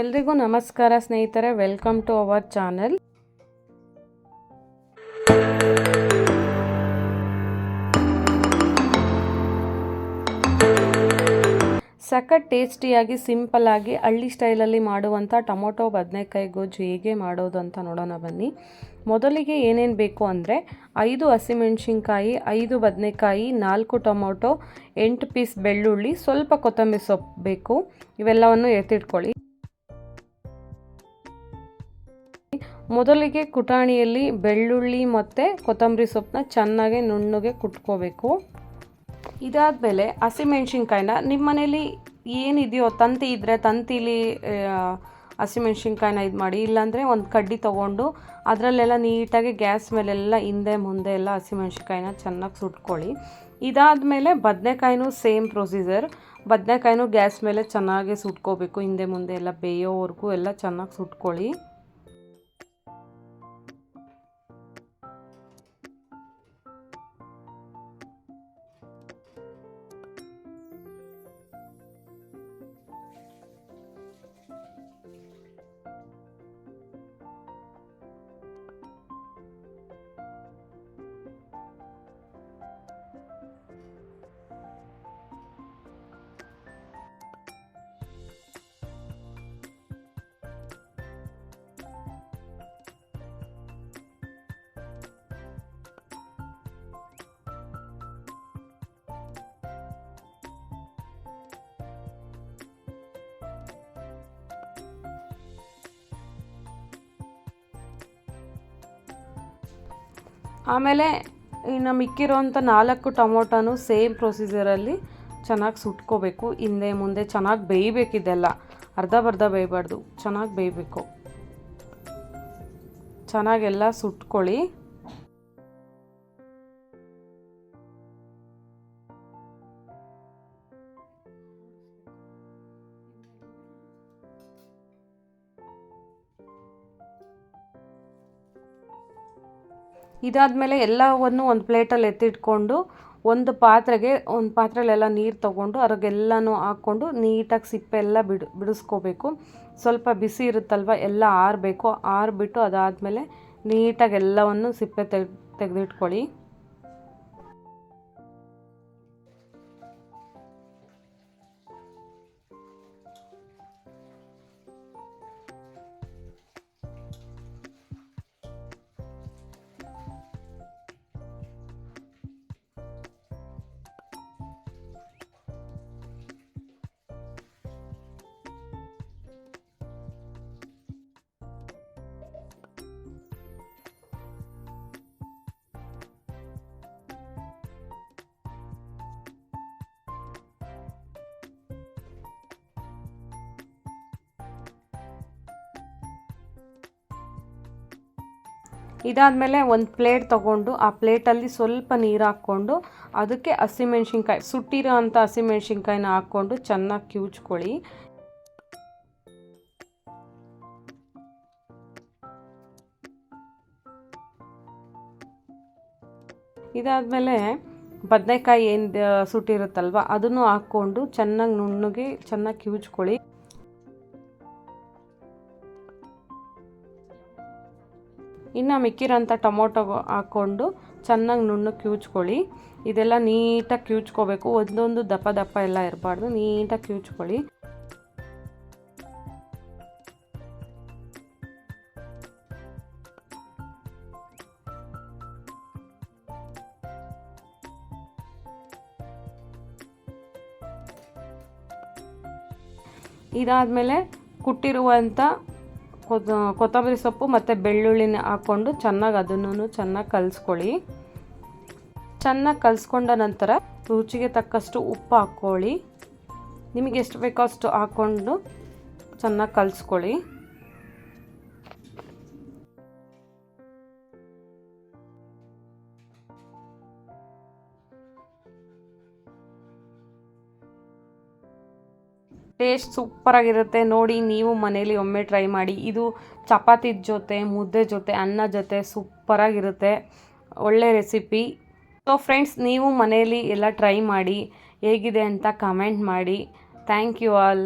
ಎಲ್ರಿಗೂ ನಮಸ್ಕಾರ ಸ್ನೇಹಿತರೆ ವೆಲ್ಕಮ್ ಟು ಅವರ್ ಚಾನೆಲ್ ಸಖತ್ ಟೇಸ್ಟಿಯಾಗಿ ಸಿಂಪಲ್ಲಾಗಿ ಹಳ್ಳಿ ಸ್ಟೈಲಲ್ಲಿ ಮಾಡುವಂಥ ಟೊಮೊಟೊ, ಬದನೆಕಾಯಿ, ಗೊಜ್ಜು ಹೇಗೆ ಮಾಡೋದು ಅಂತ ನೋಡೋಣ ಬನ್ನಿ. ಮೊದಲಿಗೆ ಏನೇನು ಬೇಕು ಅಂದರೆ ಐದು ಹಸಿಮೆಣಸಿನ್ಕಾಯಿ, ಐದು ಬದನೆಕಾಯಿ, ನಾಲ್ಕು ಟೊಮೊಟೊ, ಎಂಟು ಪೀಸ್ ಬೆಳ್ಳುಳ್ಳಿ, ಸ್ವಲ್ಪ ಕೊತ್ತಂಬರಿ ಸೊಪ್ಪು ಬೇಕು. ಇವೆಲ್ಲವನ್ನು ಎತ್ತಿಟ್ಕೊಳ್ಳಿ. ಮೊದಲಿಗೆ ಕುಟಾಣಿಯಲ್ಲಿ ಬೆಳ್ಳುಳ್ಳಿ ಮತ್ತು ಕೊತ್ತಂಬರಿ ಸೊಪ್ಪನ್ನ ಚೆನ್ನಾಗಿ ನುಣ್ಣಗೆ ಕುಟ್ಕೋಬೇಕು. ಇದಾದ ಮೇಲೆ ಹಸಿಮೆಣ್ಸಿನ್ಕಾಯಿನ ನಿಮ್ಮ ಮನೇಲಿ ಏನಿದೆಯೋ ತಂತಿ ಇದ್ದರೆ ತಂತಿಲಿ ಹಸಿಮೆಣ್ಸಿನ್ಕಾಯಿನ ಇದು ಮಾಡಿ, ಇಲ್ಲಾಂದರೆ ಒಂದು ಕಡ್ಡಿ ತೊಗೊಂಡು ಅದರಲ್ಲೆಲ್ಲ ನೀಟಾಗಿ ಗ್ಯಾಸ್ ಮೇಲೆಲ್ಲ ಹಿಂದೆ ಮುಂದೆ ಎಲ್ಲ ಹಸಿಮೆಣ್ಸಿನ್ಕಾಯಿನ ಚೆನ್ನಾಗಿ ಸುಟ್ಕೊಳ್ಳಿ. ಇದಾದಮೇಲೆ ಬದನೆಕಾಯಿನೂ ಸೇಮ್ ಪ್ರೊಸೀಜರ್. ಬದನೆಕಾಯಿನೂ ಗ್ಯಾಸ್ ಮೇಲೆ ಚೆನ್ನಾಗಿ ಸುಟ್ಕೋಬೇಕು. ಹಿಂದೆ ಮುಂದೆ ಎಲ್ಲ ಬೇಯೋವರೆಗೂ ಎಲ್ಲ ಚೆನ್ನಾಗಿ ಸುಟ್ಕೊಳ್ಳಿ. ಆಮೇಲೆ ಇನ್ನು ಮಿಕ್ಕಿರೋಂಥ ನಾಲ್ಕು ಟೊಮೊಟೊನು ಸೇಮ್ ಪ್ರೊಸೀಜರಲ್ಲಿ ಚೆನ್ನಾಗಿ ಸುಟ್ಕೋಬೇಕು. ಹಿಂದೆ ಮುಂದೆ ಚೆನ್ನಾಗಿ ಬೇಯಬೇಕಿದೆಲ್ಲ ಅರ್ಧ ಬರ್ಧ ಬೇಯಬಾರ್ದು. ಚೆನ್ನಾಗಿ ಬೇಯಬೇಕು. ಚೆನ್ನಾಗೆಲ್ಲ ಸುಟ್ಕೊಳ್ಳಿ. ಇದಾದಮೇಲೆ ಎಲ್ಲವನ್ನು ಒಂದು ಪ್ಲೇಟಲ್ಲಿ ಎತ್ತಿಟ್ಕೊಂಡು ಒಂದು ಪಾತ್ರೆಗೆ ಒಂದು ಪಾತ್ರೆಲೆಲ್ಲ ನೀರು ತಗೊಂಡು ಅದ್ರಾಗೆಲ್ಲನೂ ಹಾಕ್ಕೊಂಡು ನೀಟಾಗಿ ಸಿಪ್ಪೆ ಎಲ್ಲ ಬಿಡು ಬಿಡಿಸ್ಕೋಬೇಕು. ಸ್ವಲ್ಪ ಬಿಸಿ ಇರುತ್ತಲ್ವ, ಎಲ್ಲ ಆರಬೇಕು. ಆರಿಬಿಟ್ಟು ಅದಾದಮೇಲೆ ನೀಟಾಗಿ ಎಲ್ಲವನ್ನು ಸಿಪ್ಪೆ ತೆಗೆ ತೆಗೆದಿಟ್ಕೊಳ್ಳಿ. ಇದಾದಮೇಲೆ ಒಂದು ಪ್ಲೇಟ್ ತೊಗೊಂಡು ಆ ಪ್ಲೇಟಲ್ಲಿ ಸ್ವಲ್ಪ ನೀರು ಹಾಕ್ಕೊಂಡು ಅದಕ್ಕೆ ಹಸಿಮೆಣ್ಸಿನ್ಕಾಯಿ, ಸುಟ್ಟಿರೋ ಅಂಥ ಹಸಿಮೆಣ್ಸಿನ್ಕಾಯಿನ ಹಾಕ್ಕೊಂಡು ಚೆನ್ನಾಗಿ ಕಿವುಚ್ಕೊಳ್ಳಿ. ಇದಾದಮೇಲೆ ಬದನೆಕಾಯಿ ಏನು ಸುಟ್ಟಿರುತ್ತಲ್ವ, ಅದನ್ನು ಹಾಕ್ಕೊಂಡು ಚೆನ್ನಾಗಿ ನುಣ್ಣಗೆ ಚೆನ್ನಾಗಿ ಕಿವುಚ್ಕೊಳ್ಳಿ. ಇನ್ನು ಮಿಕ್ಕಿರೋಂಥ ಟೊಮೊಟೊ ಹಾಕ್ಕೊಂಡು ಚೆನ್ನಾಗಿ ನುಣ್ಣು ಕ್ಯೂಚ್ಕೊಳ್ಳಿ. ಇದೆಲ್ಲ ನೀಟಾಗಿ ಕ್ಯೂಚ್ಕೋಬೇಕು. ಒಂದೊಂದು ದಪ್ಪ ದಪ್ಪ ಎಲ್ಲ ಇರಬಾರ್ದು. ನೀಟಾಗಿ ಕ್ಯೂಚ್ಕೊಳ್ಳಿ. ಇದಾದಮೇಲೆ ಕುಟ್ಟಿರುವಂಥ ಕೊತ್ತಂಬರಿ ಸೊಪ್ಪು ಮತ್ತು ಬೆಳ್ಳುಳ್ಳಿನ ಹಾಕ್ಕೊಂಡು ಚೆನ್ನಾಗಿ ಅದನ್ನು ಚೆನ್ನಾಗಿ ಕಲಿಸ್ಕೊಳ್ಳಿ. ಚೆನ್ನಾಗಿ ಕಲಿಸ್ಕೊಂಡ ನಂತರ ರುಚಿಗೆ ತಕ್ಕಷ್ಟು ಉಪ್ಪು ಹಾಕ್ಕೊಳ್ಳಿ. ನಿಮಗೆ ಎಷ್ಟು ಬೇಕೋ ಅಷ್ಟು ಹಾಕ್ಕೊಂಡು ಚೆನ್ನಾಗಿ ಕಲಿಸ್ಕೊಳ್ಳಿ. ಟೇಸ್ಟ್ ಸೂಪರಾಗಿರುತ್ತೆ ನೋಡಿ, ನೀವು ಮನೇಲಿ ಒಮ್ಮೆ ಟ್ರೈ ಮಾಡಿ. ಇದು ಚಪಾತಿ ಜೊತೆ, ಮುದ್ದೆ ಜೊತೆ, ಅನ್ನ ಜೊತೆ ಸೂಪರಾಗಿರುತ್ತೆ ಒಳ್ಳೆ ರೆಸಿಪಿ ಸೊ ಫ್ರೆಂಡ್ಸ್ ನೀವು ಮನೆಯಲ್ಲಿ ಎಲ್ಲ ಟ್ರೈ ಮಾಡಿ ಹೇಗಿದೆ ಅಂತ ಕಮೆಂಟ್ ಮಾಡಿ. Thank you all